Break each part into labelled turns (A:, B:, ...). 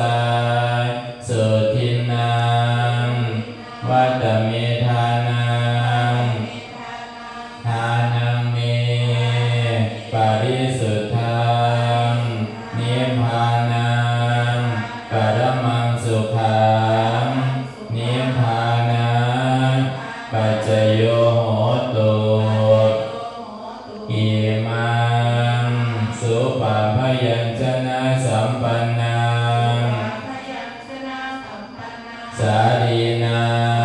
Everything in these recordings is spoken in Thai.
A: สัมพุทธั สาลีนา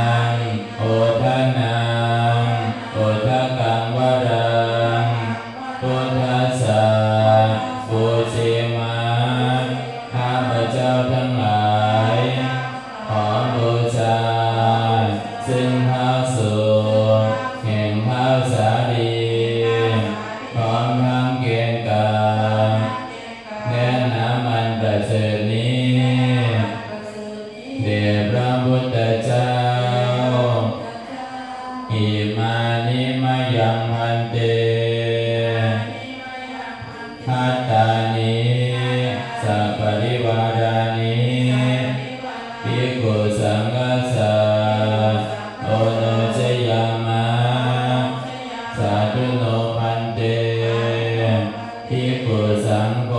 A: กขุสังโฆ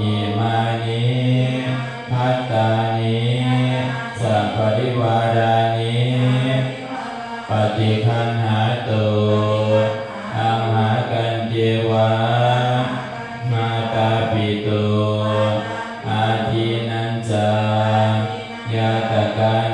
A: อิมานิพัตตานิสัพปริวารานิปฏิคันหาตุอัมหากันเจวะมาตาปิโตอาทินันจายาตกานั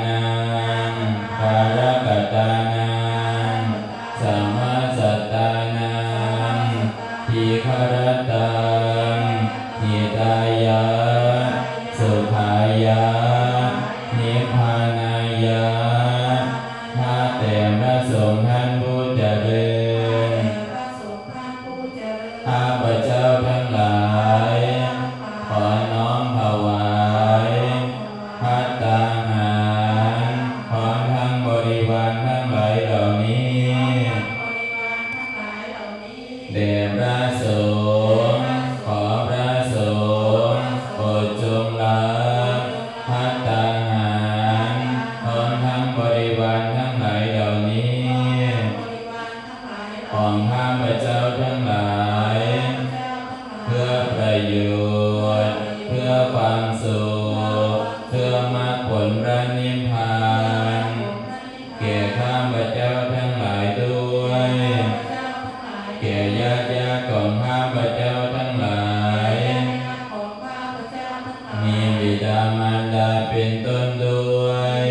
A: เป็นต้นด้วย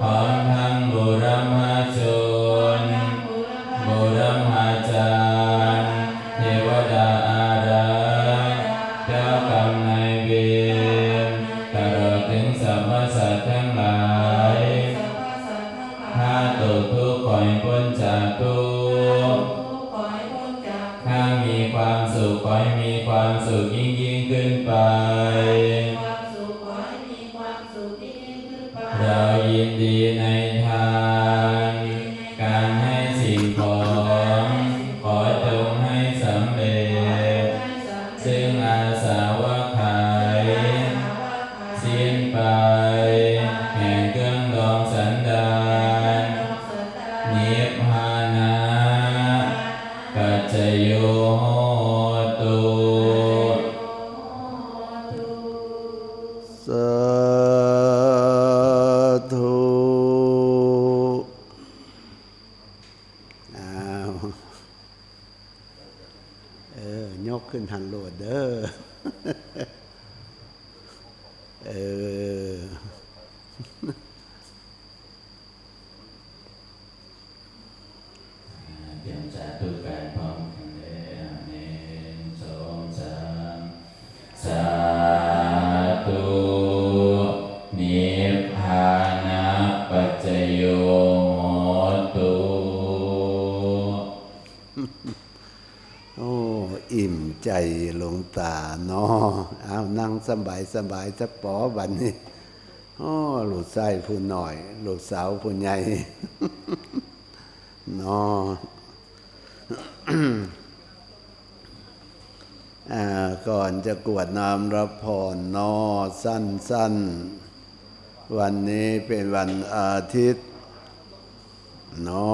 A: พร้อมทั้งบุรพาชนบุรพาจารย์เทวดาอารักษ์เจ้ากรรมนายเวรตลอดถึงสรรพสัตว์ทั้งหลายข้าตกทุกข์ขอให้พ้นจากทุกข์ข้ามีความสุขขอให้มีความสุขยิ่งยิ่งขึ้นไป ยินดีในทานการให้สิ่งของขอจงให้สำเร็จ ซึ่งอาสาวะขายสิ้นไป แห่งเครื่องดองสันดานนิพพานะปัจจโย
B: ขึ้นทางโลดเด้อเออ ใจหลวงตาเนาะเอานั่งสบายสบายจะปอบันนี้โอ้ลูกชายผู้หน่อย ลูกสาวผู้ใหญ่เนาะอ่ก่อนจะกวดน้ำรับพรนอสั้นสั้นๆ วันนี้เป็นวันอาทิตย์นอ